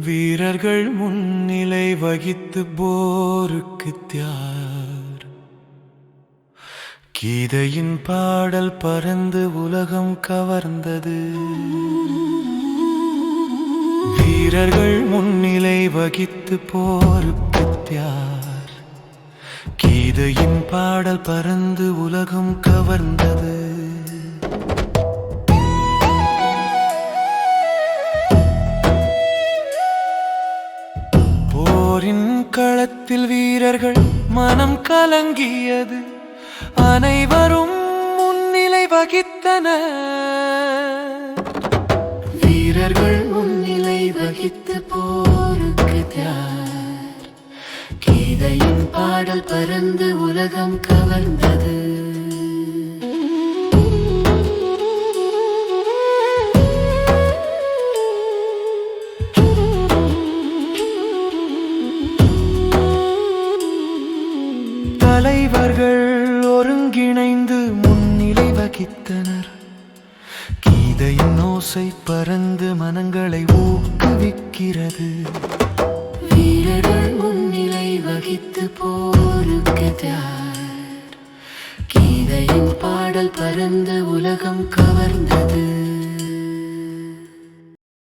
வீரர்கள் முன்னிலை வகித்து போருக்கு தியார். கீதையின் பாடல் பறந்து உலகம் கவர்ந்தது. வீரர்கள் முன்னிலை வகித்து போருக்கு தியார். கீதையின் பாடல் பறந்து உலகம் கவர்ந்தது. போரின் களத்தில் வீரர்கள் மனம் கலங்கியது. அனைவரும் முன்னிலை வகித்தனர். வீரர்கள் முன்னிலை வகித்து போருக்கு தியார். கீதையின் பாடல் பறந்து உலகம் கவர்ந்தது. தலைவர்கள் ஒருங்கிணைந்து முன்னிலை வகித்தனர். கீதையின் ஓசை பறந்து மனங்களை ஊக்குவிக்கிறது. வீரர்கள் முன்னிலை வகித்து போருக்கிறார் கீதையின் பாடல் பறந்து உலகம் கவர்ந்தது.